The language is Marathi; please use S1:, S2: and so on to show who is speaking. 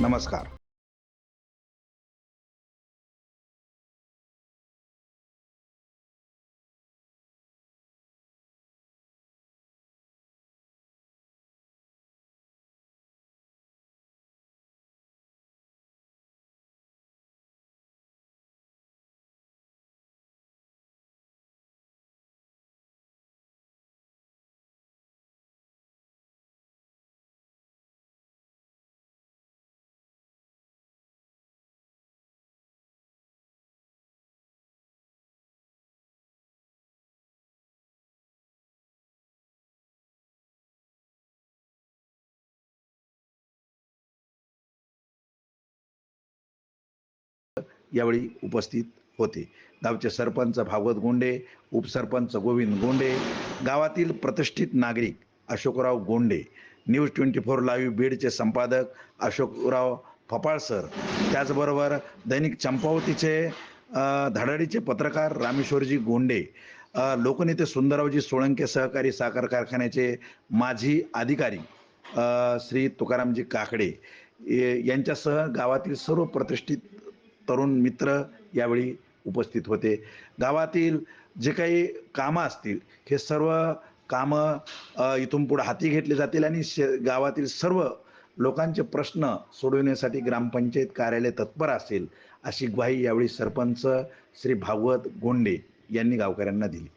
S1: नमस्कार. यावेळी उपस्थित होते. गावचे सरपंच भागवत गोंडे उपसरपंच गोविंद गोंडे गावातील प्रतिष्ठित नागरिक Ashokrao Gonde news twenty four live बीडचे संपादक अशोकराव फपाळ सर त्याचबरोबर दैनिक चंपावतीचे धडाडीचे पत्रकार रामेश्वरजी गोंडे लोकनेते सुंदररावजी सोळंके सहकारी साखर कारखान्याचे माजी अधिकारी श्री तुकारामजी काकडे यांच्यासह गावातील सर्व प्रतिष्ठित तरुण मित्र यावेळी उपस्थित होते. गावातील जे काही कामं असतील हे सर्व कामं इथून पुढे हाती घेतली जातील आणि शे गावातील सर्व लोकांचे प्रश्न सोडविण्यासाठी ग्रामपंचायत कार्यालय तत्पर असेल अशी ग्वाही यावेळी सरपंच श्री भागवत गोंडे यांनी गावकऱ्यांना दिली.